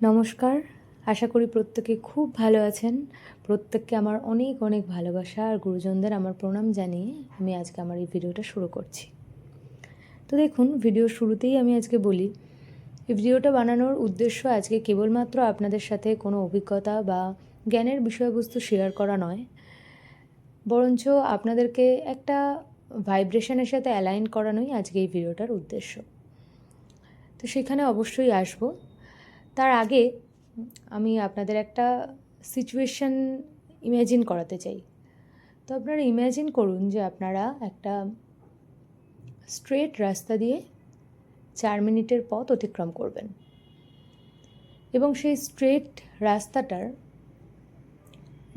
নমস্কার। আশা করি প্রত্যেকে খুব ভালো আছেন। প্রত্যেককে আমার অনেক অনেক ভালোবাসা। আর গুরুজনদের আমার প্রণাম জানিয়ে আমি আজকে আমার এই ভিডিওটা শুরু করছি। তো দেখুন, ভিডিও শুরুতেই আমি আজকে বলি, এই ভিডিওটা বানানোর উদ্দেশ্য আজকে কেবলমাত্র আপনাদের সাথে কোনো অভিজ্ঞতা বা জ্ঞানের বিষয়বস্তু শেয়ার করা নয়। বরঞ্চ আপনাদেরকে একটা ভাইব্রেশনের সাথে অ্যালাইন করানোই আজকে এই ভিডিওটার উদ্দেশ্য। তো সেখানে অবশ্যই আসব। তার আগে আমি আপনাদের একটা সিচুয়েশন ইমাজিন করাতে চাই। তো আপনারা ইমাজিন করুন যে আপনারা একটা স্ট্রেট রাস্তা দিয়ে চার মিনিটের পথ অতিক্রম করবেন। এবং সেই স্ট্রেট রাস্তাটার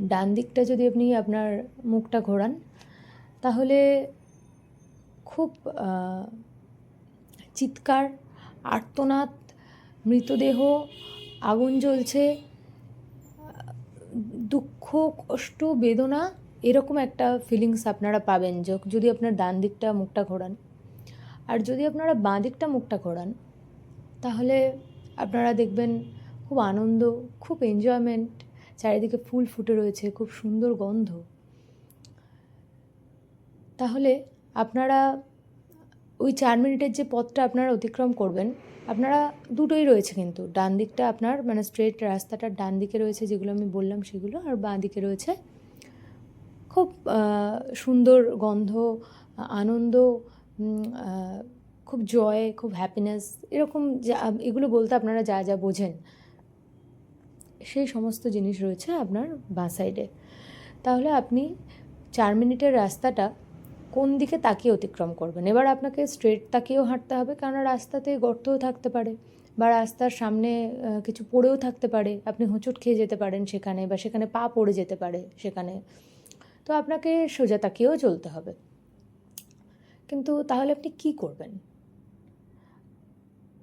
ডান দিকটা যদি আপনি আপনার মুখটা ঘোরান, তাহলে খুব চিৎকার, আর্তনাদ মৃতদেহ, আগুন জ্বলছে, দুঃখ, কষ্ট, বেদনা, এরকম একটা ফিলিংস আপনারা পাবেন। যদি আপনার ডান দিকটা মুখটা ঘোরান। আর যদি আপনারা বাঁ দিকটা মুখটা ঘোরান, তাহলে আপনারা দেখবেন খুব আনন্দ, খুব এনজয়মেন্ট চারিদিকে ফুল ফুটে রয়েছে, খুব সুন্দর গন্ধ। তাহলে আপনারা ওই চার মিনিটের যে পথটা আপনারা অতিক্রম করবেন, আপনারা দুটোই রয়েছে কিন্তু। ডান দিকটা আপনার মানে স্ট্রেট রাস্তাটার ডান দিকে রয়েছে যেগুলো আমি বললাম সেগুলো, আর বাঁ দিকে রয়েছে খুব সুন্দর গন্ধ, আনন্দ খুব জয় খুব হ্যাপিনেস এরকম যা, এগুলো বলতে আপনারা যা যা বোঝেন, সেই সমস্ত জিনিস রয়েছে আপনার বাঁ সাইডে তাহলে আপনি চার মিনিটের রাস্তাটা কোন দিকে তাকিয়ে অতিক্রম করবেন? এবার আপনাকে স্ট্রেট তাকিয়েও হাঁটতে হবে কারণ রাস্তাতে গর্তও থাকতে পারে বা রাস্তার সামনে কিছু পড়েও থাকতে পারে। আপনি হোঁচট খেয়ে যেতে পারেন সেখানে বা সেখানে পা পড়ে যেতে পারে সেখানে। তো আপনাকে সোজা তাকিয়েও চলতে হবে। কিন্তু তাহলে আপনি কি করবেন?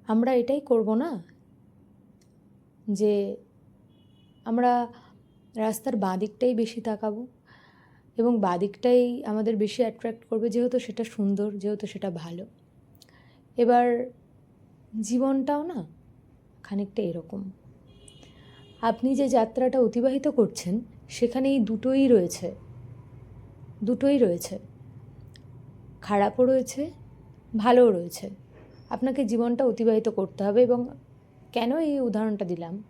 আমরা এটাই করব না যে আমরা রাস্তার বাঁ দিকটাই বেশি তাকাবো। এবং বাঁ দিকটাই আমাদের বেশি অ্যাট্রাক্ট করবে যেহেতু সেটা সুন্দর, যেহেতু সেটা ভালো। এবার জীবনটাও না খানিকটা এরকম। আপনি যে যাত্রাটা অতিবাহিত করছেন সেখানে এই দুটোই রয়েছে। দুটোই রয়েছে। খারাপও রয়েছে, ভালোও রয়েছে। আপনাকে জীবনটা অতিবাহিত করতে হবে এবং কেন এই উদাহরণটা দিলাম?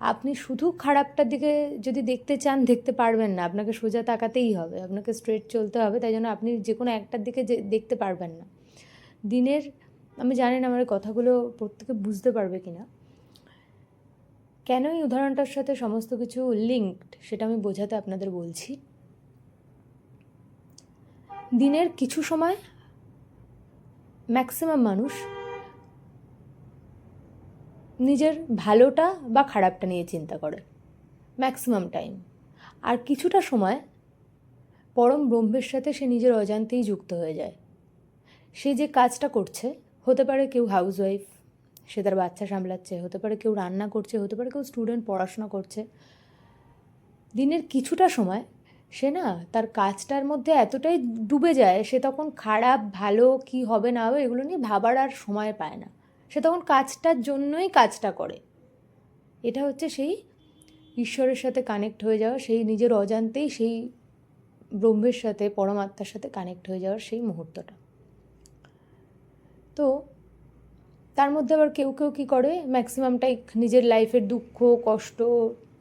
আপনি শুধু খারাপটার দিকে যদি দেখতে চান, দেখতে পারবেন না। আপনাকে সোজা তাকাতেই হবে। আপনাকে স্ট্রেট চলতে হবে। তাই জন্য আপনি যে কোনো একটার দিকে দেখতে পারবেন না। দিনের, আমি জানি না আমার কথাগুলো প্রত্যেকে বুঝতে পারবে কি না কেন এই উদাহরণটার সাথে সমস্ত কিছু লিঙ্কড সেটা আমি বোঝাতে আপনাদের বলছি। দিনের কিছু সময় ম্যাক্সিমাম মানুষ নিজের ভালোটা বা খারাপটা নিয়ে চিন্তা করে। ম্যাক্সিমাম টাইম আর কিছুটা সময় পরম ব্রহ্মের সাথে সে নিজের অজান্তেই যুক্ত হয়ে যায়। সে যে কাজটা করছে, হতে পারে কেউ হাউসওয়াইফ সে তার বাচ্চা সামলাচ্ছে, হতে পারে কেউ রান্না করছে, হতে পারে কেউ স্টুডেন্ট পড়াশোনা করছে। দিনের কিছুটা সময় সে না তার কাজটার মধ্যে এতটাই ডুবে যায়, সে তখন খারাপ, ভালো, কি হবে না হবে এগুলো নিয়ে ভাবার আর সময় পায় না। সে তখন কাজটার জন্যই কাজটা করে। এটা হচ্ছে সেই ঈশ্বরের সাথে কানেক্ট হয়ে যাওয়া, সেই নিজের অজান্তেই সেই ব্রহ্মের সাথে, পরমাত্মার সাথে কানেক্ট হয়ে যাওয়ার সেই মুহূর্তটা। তো তার মধ্যে আবার কেউ কেউ কী করে? ম্যাক্সিমামটাই নিজের লাইফের দুঃখ, কষ্ট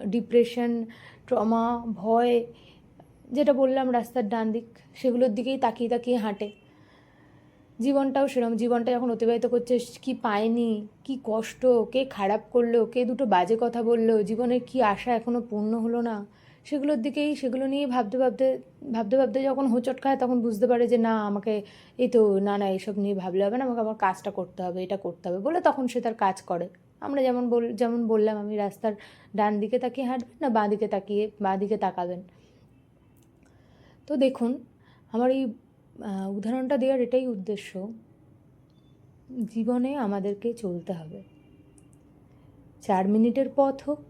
ডিপ্রেশন ট্রমা ভয়, যেটা বললাম রাস্তার ডান দিক সেগুলোর দিকেই তাকিয়ে তাকিয়ে হাঁটে। জীবনটাও সেরকম জীবনটা যখন অতিবাহিত করছে কি পায়নি, কি কষ্ট, কে খারাপ করল, কে দুটো বাজে কথা বলল, জীবনের কি আশা এখনও পূর্ণ হলো না? সেগুলোর দিকেই, সেগুলো নিয়ে ভাবতে ভাবতে ভাবতে ভাবতে যখন হোঁচট খায়, তখন বুঝতে পারে যে না, আমাকে এই তো, না না, এইসব নিয়ে ভাবলে হবে না, আমাকে আমার কাজটা করতে হবে, এটা করতে হবে বলে তখন সে তার কাজ করে। আমরা যেমন বল, যেমন বললাম, আমি রাস্তার ডান দিকে তাকিয়ে হাঁটবেন না বাঁ দিকে তাকিয়ে, বাঁ দিকে তাকাবেন। তো দেখুন, আমার এই উদাহরণটা দেওয়ার এটাই উদ্দেশ্য, জীবনে আমাদেরকে চলতে হবে। চার মিনিটের পথ হোক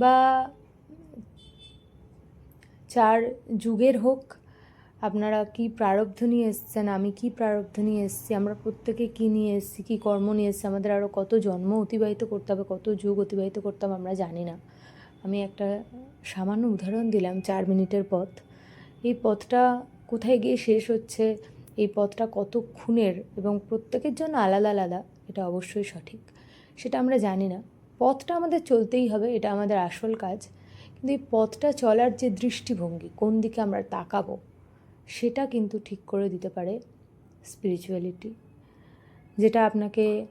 বা চার যুগের হোক, আপনারা কি প্রারব্ধ নিয়ে এসছেন, আমি কি প্রারব্ধ নিয়ে এসেছি, আমরা প্রত্যেকে কী নিয়ে এসেছি, কী কর্ম নিয়ে এসেছি, আমাদের আরও কত জন্ম অতিবাহিত করতে হবে, কত যুগ অতিবাহিত করতে হবে আমরা জানি না। আমি একটা সামান্য উদাহরণ দিলাম, চার মিনিটের পথ। এই পথটা কোথায় গিয়ে শেষ হচ্ছে, এই পথটা কত খুনের এবং প্রত্যেকের জন্য আলাদা আলাদা, এটা অবশ্যই সঠিক। সেটা আমরা জানি না। পথটা আমাদের চলতেই হবে, এটা আমাদের আসল কাজ। কিন্তু এই পথটা চলার যে দৃষ্টিভঙ্গি, কোন দিকে আমরা তাকাবো, সেটা কিন্তু ঠিক করে দিতে পারে স্পিরিচুয়ালিটি যেটা আপনাকে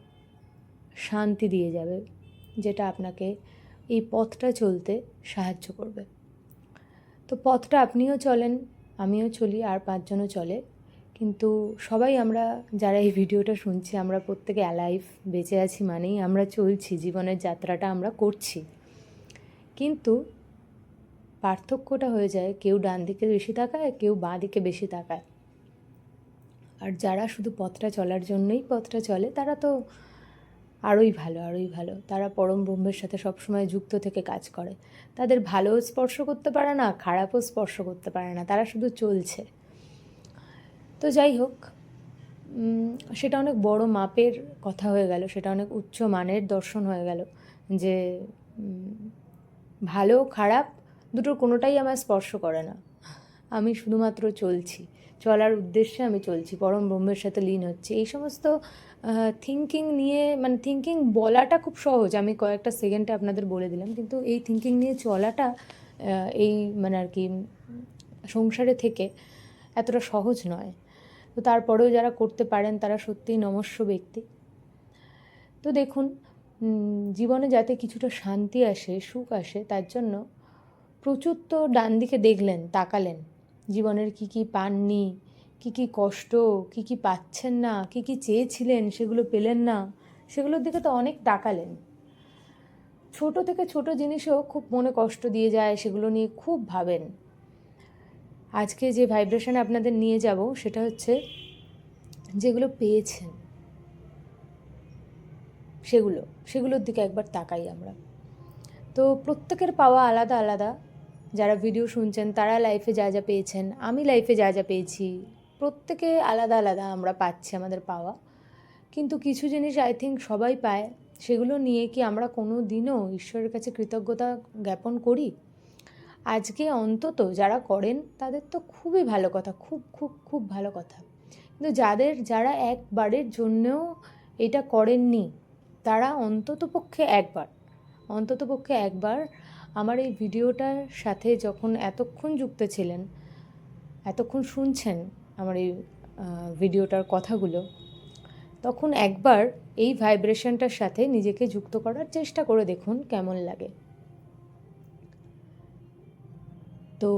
শান্তি দিয়ে যাবে, যেটা আপনাকে এই পথটা চলতে সাহায্য করবে। তো পথটা আপনিও চলেন আমিও চলি, আর পাঁচজনও চলে। কিন্তু সবাই আমরা যারা এই ভিডিওটা শুনছি, আমরা প্রত্যেকে অ্যালাইভ বেঁচে আছি মানেই আমরা চলছি, জীবনের যাত্রাটা আমরা করছি। কিন্তু পার্থক্যটা হয়ে যায়, কেউ ডান দিকে বেশি তাকায়, কেউ বাঁ দিকে বেশি তাকায়। আর যারা শুধু পথটা চলার জন্যই পথটা চলে, তারা তো আরোই ভালো আরোই ভালো। তারা পরম ব্রহ্মের সাথে সবসময় যুক্ত থেকে কাজ করে। তাদের ভালোও স্পর্শ করতে পারে না, খারাপও স্পর্শ করতে পারে না। তারা শুধু চলছে। তো যাই হোক সেটা অনেক বড় মাপের কথা হয়ে গেল। সেটা অনেক উচ্চ মানের দর্শন হয়ে গেল যে ভালো, খারাপ দুটোর কোনোটাই আমার স্পর্শ করে না। আমি শুধুমাত্র চলছি। চলার উদ্দেশ্যে আমি চলছি। পরম ব্রহ্মের সাথে লীন হচ্ছে। এই সমস্ত থিঙ্কিং নিয়ে মানে থিঙ্কিং বলাটা খুব সহজ। আমি কয়েকটা সেকেন্ডে আপনাদের বলে দিলাম। কিন্তু এই থিঙ্কিং নিয়ে চলাটা এই মানে আর কি সংসারে থেকে এতটা সহজ নয়। তো তারপরেও যারা করতে পারেন, তারা সত্যিই নমস্য ব্যক্তি। তো দেখুন জীবনে যাতে কিছুটা শান্তি আসে, সুখ আসে, তার জন্য প্রচুর তো ডান দিকে দেখলেন, তাকালেন। জীবনের কি কি পাননি কি কি কষ্ট, কি কি পাচ্ছেন না, কি কি চেয়েছিলেন, সেগুলো পেলেন না, সেগুলোর দিকে তো অনেক তাকালেন। ছোট থেকে ছোট জিনিসও খুব মনে কষ্ট দিয়ে যায়, সেগুলো নিয়ে খুব ভাবেন। আজকে যে ভাইব্রেশন আপনাদের নিয়ে যাব, সেটা হচ্ছে যেগুলো পেয়েছেন, সেগুলো, সেগুলোর দিকে একবার তাকাই আমরা। তো প্রত্যেকের পাওয়া আলাদা আলাদা। যারা ভিডিও শুনছেন, তারা লাইফে যা যা পেয়েছেন, আমি লাইফে যা যা পেয়েছি প্রত্যেকে আলাদা আলাদা আমরা পাচ্ছি আমাদের পাওয়া। কিন্তু কিছু জিনিস আই থিঙ্ক সবাই পায়, সেগুলো নিয়ে কি আমরা কোনো দিনও ঈশ্বরের কাছে কৃতজ্ঞতা জ্ঞাপন করি? আজকে অন্তত যারা করেন, তাদের তো খুবই ভালো কথা, খুব খুব খুব ভালো কথা। কিন্তু যাদের, যারা একবারের জন্যও এটা করেননি, তারা অন্তত পক্ষে একবার, অন্তত পক্ষে একবার আমার এই ভিডিওটার সাথে যখন এতক্ষণ যুক্ত ছিলেন, এতক্ষণ শুনছেন আমার এই ভিডিওটার কথাগুলো, তখন একবার এই ভাইব্রেশনটার সাথে নিজেকে যুক্ত করার চেষ্টা করে দেখুন কেমন লাগে। তো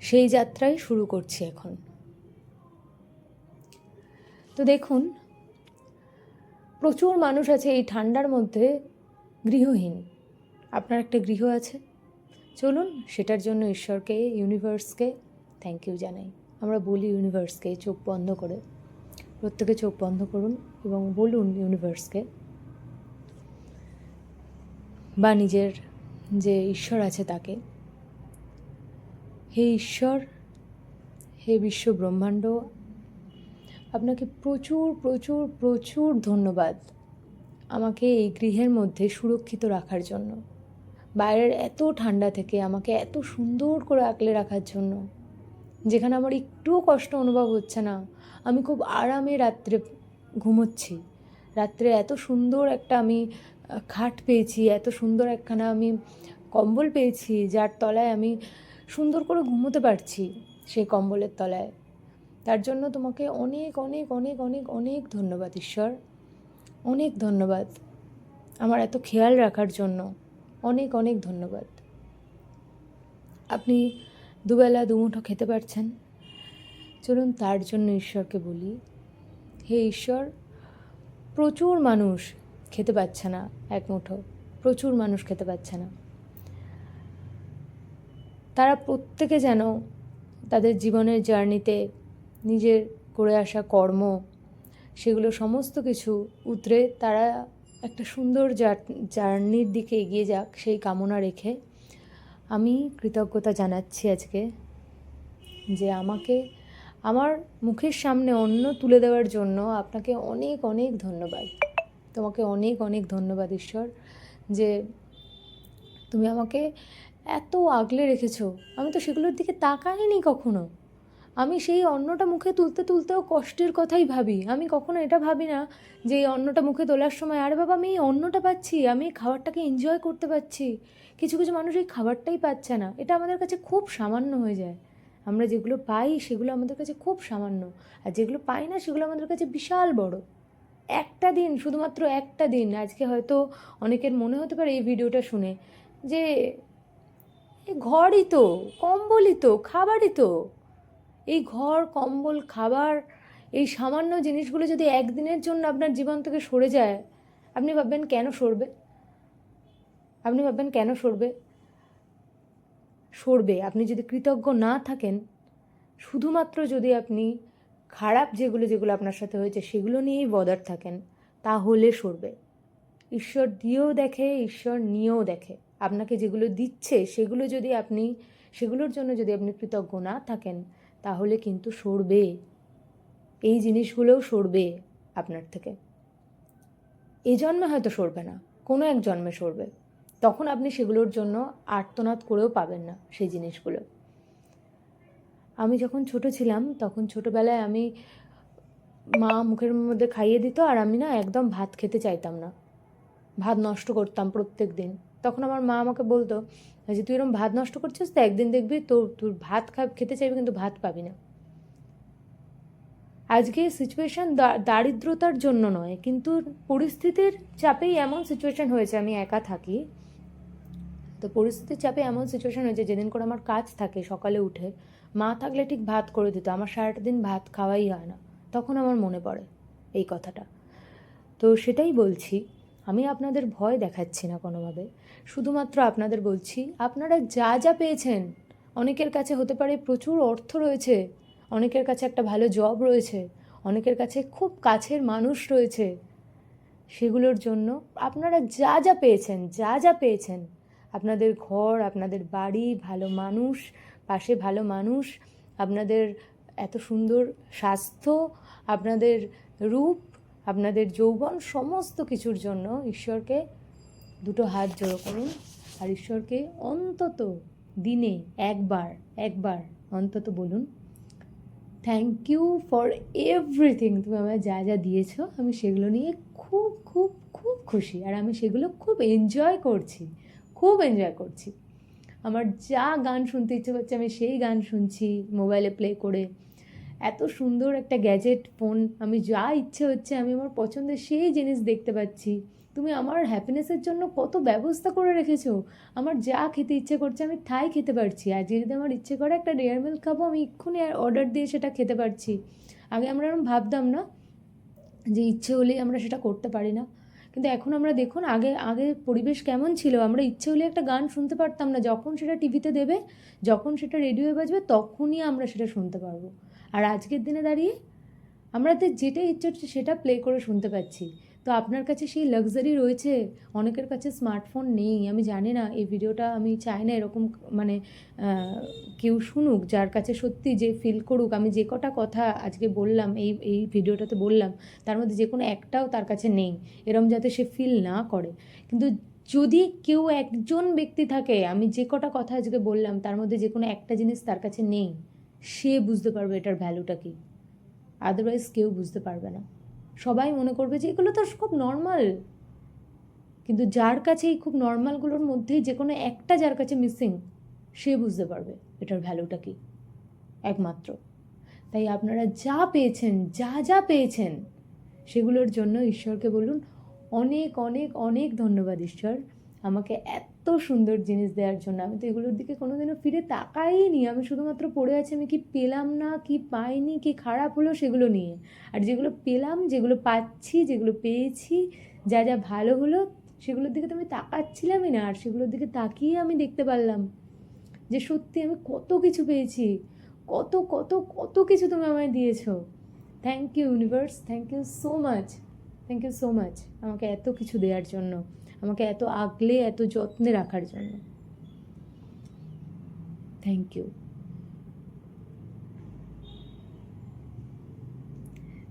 সেই যাত্রাই শুরু করছি এখন। তো দেখুন, প্রচুর মানুষ আছে এই ঠান্ডার মধ্যে গৃহহীন। আপনার একটা গৃহ আছে। চলুন সেটার জন্য ঈশ্বরকে ইউনিভার্সকে থ্যাংক ইউ জানাই। আমরা বলি ইউনিভার্সকে চোখ বন্ধ করে। প্রত্যেকে চোখ বন্ধ করুন এবং বলুন ইউনিভার্সকে বা নিজের যে ঈশ্বর আছে তাকে। হে ঈশ্বর, হে বিশ্ব ব্রহ্মাণ্ড, আপনাকে প্রচুর প্রচুর প্রচুর ধন্যবাদ আমাকে এই গৃহের মধ্যে সুরক্ষিত রাখার জন্য। বাইরের এত ঠান্ডা থেকে আমাকে এত সুন্দর করে আঁকলে রাখার জন্য। যেখানে আমার একটুও কষ্ট অনুভব হচ্ছে না। আমি খুব আরামে রাত্রে ঘুমোচ্ছি। রাত্রে এত সুন্দর একটা আমি খাট পেয়েছি, এত সুন্দর একখানা আমি কম্বল পেয়েছি, যার তলায় আমি সুন্দর করে ঘুমোতে পারছি সেই কম্বলের তলায়। তার জন্য তোমাকে অনেক অনেক অনেক অনেক অনেক ধন্যবাদ, ঈশ্বর। অনেক ধন্যবাদ আমার এত খেয়াল রাখার জন্য। অনেক অনেক ধন্যবাদ। আপনি দুবেলা দুমুঠো খেতে পারছেন? চলুন তার জন্য ঈশ্বরকে বলি, হে ঈশ্বর, প্রচুর মানুষ খেতে পাচ্ছে না এক মুঠো, প্রচুর মানুষ খেতে পাচ্ছে না। তারা প্রত্যেকে যেন তাদের জীবনের জার্নিতে নিজের করে আসা কর্ম, সেগুলো সমস্ত কিছু উতরে তারা একটা সুন্দর জার্নির দিকে এগিয়ে যাক, সেই কামনা রেখে আমি কৃতজ্ঞতা জানাচ্ছি আজকে যে আমাকে আমার মুখের সামনে অন্য তুলে দেওয়ার জন্য আপনাকে অনেক অনেক ধন্যবাদ। তোমাকে অনেক অনেক ধন্যবাদ ঈশ্বর যে তুমি আমাকে এত আগলে রেখেছো। আমি তো সেগুলোর দিকে তাকাইনি কখনো। আমি সেই অন্নটা মুখে তুলতে তুলতেও কষ্টের কথাই ভাবি। আমি কখনো এটা ভাবি না যে এই অন্নটা মুখে তোলার সময়, আরে বাবা, আমি এই অন্নটা পাচ্ছি, আমি এই খাবারটাকে এনজয় করতে পারছি কিছু কিছু মানুষ এই খাবারটাই পাচ্ছে না। এটা আমাদের কাছে খুব সামান্য হয়ে যায়। আমরা যেগুলো পাই সেগুলো আমাদের কাছে খুব সামান্য। আর যেগুলো পাই না সেগুলো আমাদের কাছে বিশাল বড়। একটা দিন, শুধুমাত্র একটা দিন। আজকে হয়তো অনেকের মনে হতে পারে এই ভিডিওটা শুনে যে ঘরই তো, কম্বলই তো, খাবারই তো। এই ঘর, কম্বল, খাবার, এই সামান্য জিনিসগুলো যদি একদিনের জন্য আপনার জীবন থেকে সরে যায়, আপনি ভাববেন কেন সরবে? আপনি ভাববেন কেন সরবে? সরবে। আপনি যদি কৃতজ্ঞ না থাকেন, শুধুমাত্র যদি আপনি খারাপ যেগুলো যেগুলো আপনার সাথে হয়েছে, সেগুলো নিয়েই বদার থাকেন, তাহলে সরবে। ঈশ্বর দিয়েও দেখে, ঈশ্বর নিয়েও দেখে। আপনাকে যেগুলো দিচ্ছে, সেগুলো যদি আপনি, সেগুলোর জন্য যদি আপনি কৃতজ্ঞ না থাকেন তাহলে কিন্তু সরবে। এই জিনিসগুলোও সরবে আপনার থেকে। এই জন্মে হয়তো সরবে না, কোনো এক জন্মে সরবে। তখন আপনি সেগুলোর জন্য আর্তনাদ করেও পাবেন না সেই জিনিসগুলো। আমি যখন ছোট ছিলাম, তখন ছোটোবেলায় আমি মা মুখের মধ্যে খাইয়ে দিত আর আমি না একদম ভাত খেতে চাইতাম না। ভাত নষ্ট করতাম প্রত্যেক দিন তখন আমার মা আমাকে বলতো যে তুই এরকম ভাত নষ্ট করছিস তো, একদিন দেখবি তো তোর ভাত খা, খেতে চাইবি কিন্তু ভাত পাবি না। আজকে সিচুয়েশান দারিদ্রতার জন্য নয়, কিন্তু পরিস্থিতির চাপেই এমন সিচুয়েশান হয়েছে, আমি একা থাকি। তো পরিস্থিতির চাপে এমন সিচুয়েশান হয়েছে, যেদিন করে আমার কাজ থাকে সকালে উঠে, মা থাকলে ঠিক ভাত করে দিত, আমার সারাটা দিন ভাত খাওয়াই হয় না, তখন আমার মনে পড়ে এই কথাটা। তো সেটাই বলছি আমি আপনাদের ভয় দেখাচ্ছি না কোনোভাবে। শুধুমাত্র আপনাদের বলছি, আপনারা যা যা পেয়েছেন, অনেকের কাছে হতে পারে প্রচুর অর্থ রয়েছে, অনেকের কাছে একটা ভালো জব রয়েছে, অনেকের কাছে খুব কাছের মানুষ রয়েছে। সেগুলোর জন্য আপনারা যা যা পেয়েছেন, যা যা পেয়েছেন, আপনাদের ঘর, আপনাদের বাড়ি, ভালো মানুষ, পাশে ভালো মানুষ, আপনাদের এত সুন্দর স্বাস্থ্য, আপনাদের রূপ আপনাদের যৌবন সমস্ত কিছুর জন্য ঈশ্বরকে দুটো হাত জোড়ো করুন আর ঈশ্বরকে অন্তত দিনে একবার একবার অন্তত বলুন থ্যাংক ইউ ফর এভরিথিং তুমি আমায় যা যা দিয়েছ, আমি সেগুলো নিয়ে খুব খুব খুব খুশি। আর আমি সেগুলো খুব এনজয় করছি, খুব এনজয় করছি। আমার যা গান শুনতে ইচ্ছে করছে, আমি সেই গান শুনছি, মোবাইলে প্লে করে। এত সুন্দর একটা গ্যাজেট ফোন আমি যা ইচ্ছে হচ্ছে, আমি আমার পছন্দের সেই জিনিস দেখতে পাচ্ছি। তুমি আমার হ্যাপিনেসের জন্য কত ব্যবস্থা করে রেখেছো। আমার যা খেতে ইচ্ছে করছে, আমি তাই খেতে পারছি। আজকে যদি আমার ইচ্ছে করে একটা ডেয়ার মিল্ক খাব, আমি এক্ষুনি অর্ডার দিয়ে সেটা খেতে পারছি। আগে আমরা এরকম ভাবতাম না যে ইচ্ছে হলেই আমরা সেটা করতে পারি না। কিন্তু এখন আমরা দেখুন, আগে আগে পরিবেশ কেমন ছিল। আমরা ইচ্ছে হলে একটা গান শুনতে পারতাম না। যখন সেটা টিভিতে দেবে, যখন সেটা রেডিওয়ে বাজবে, তখনই আমরা সেটা শুনতে পারব। আর আজকের দিনে দাঁড়িয়ে আমাদের যেটা ইচ্ছে হচ্ছে সেটা প্লে করে শুনতে পাচ্ছি। তো আপনার কাছে সেই লাক্সারি রয়েছে? অনেকের কাছে স্মার্টফোন নেই। আমি জানি না, এই ভিডিওটা আমি চাই না এরকম মানে কেউ শুনুক, যার কাছে সত্যি যে ফিল করুক। আমি যে কটা কথা আজকে বললাম, এই এই ভিডিওটাতে বললাম, তার মধ্যে যে কোনো একটাও তার কাছে নেই। এরম যাতে সে ফিল না করে। কিন্তু যদি কেউ একজন ব্যক্তি থাকে, আমি যে কটা কথা আজকে বললাম, তার মধ্যে যে কোনো একটা জিনিস তার কাছে নেই। সে বুঝতে পারবে এটার ভ্যালুটা কী। আদারওয়াইজ কেউ বুঝতে পারবে না। সবাই মনে করবে যে এগুলো তো খুব নর্মাল কিন্তু যার কাছে এই খুব নর্মালগুলোর মধ্যেই যে কোনো একটা যার কাছে মিসিং সে বুঝতে পারবে এটার ভ্যালুটা কী। একমাত্র। তাই আপনারা যা পেয়েছেন, যা যা পেয়েছেন, সেগুলোর জন্য ঈশ্বরকে বলুন, অনেক অনেক অনেক ধন্যবাদ ঈশ্বর। আমাকে এত সুন্দর জিনিস দেওয়ার জন্য। আমি তো এগুলোর দিকে কোনোদিনও ফিরে তাকাইনি। আমি শুধুমাত্র পড়ে আছি, আমি কি পেলাম না, কি পাইনি, কি খারাপ হলো সেগুলো নিয়ে। আর যেগুলো পেলাম, যেগুলো পাচ্ছি, যেগুলো পেয়েছি, যা যা ভালো হলো, সেগুলোর দিকে তো আমি তাকাচ্ছিলামই না। আর সেগুলোর দিকে তাকিয়ে আমি দেখতে পারলাম যে সত্যি আমি কত কিছু পেয়েছি। কত কত কত কিছু তুমি আমায় দিয়েছ। Thank you universe thank you so much thank you so much আমাকে এত কিছু দেওয়ার জন্য। আমাকে এত আগলে, এত যত্নে রাখার জন্য। থ্যাংক ইউ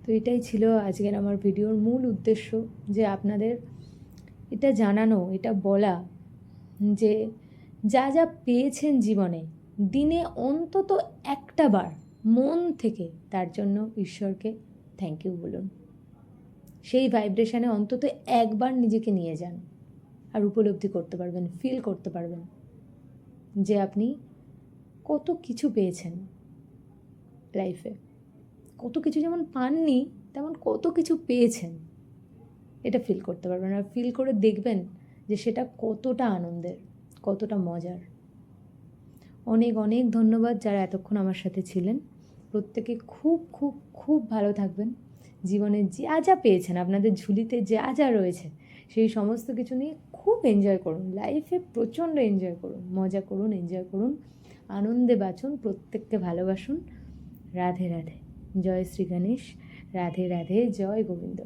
তো এটাই ছিল আজকের আমার ভিডিওর মূল উদ্দেশ্য, যে আপনাদের এটা জানানো, এটা বলা, যে যা যা পেয়েছেন জীবনে, দিনে অন্তত একটা বার মন থেকে তার জন্য ঈশ্বরকে থ্যাংক ইউ বলুন। সেই ভাইব্রেশনে অন্তত একবার নিজেকে নিয়ে যান। আর উপলব্ধি করতে পারবেন ফিল করতে পারবেন যে আপনি কত কিছু পেয়েছেন লাইফে কত কিছু যেমন পাননি, তেমন কত কিছু পেয়েছেন। এটা ফিল করতে পারবেন আর ফিল করে দেখবেন যে সেটা কতটা আনন্দের, কতটা মজার। অনেক অনেক ধন্যবাদ যারা এতক্ষণ আমার সাথে ছিলেন। প্রত্যেকে খুব খুব খুব ভালো থাকবেন। জীবনে যা যা পেয়েছেন, আপনাদের ঝুলিতে যা যা রয়েছে, সেই সমস্ত কিছু নিয়ে খুব এনজয় করুন। লাইফে প্রচণ্ড এনজয় করুন। মজা করুন এনজয় করুন। আনন্দে বাঁচুন, প্রত্যেককে ভালোবাসুন। রাধে রাধে। জয় শ্রী গণেশ। রাধে রাধে। জয় গোবিন্দ।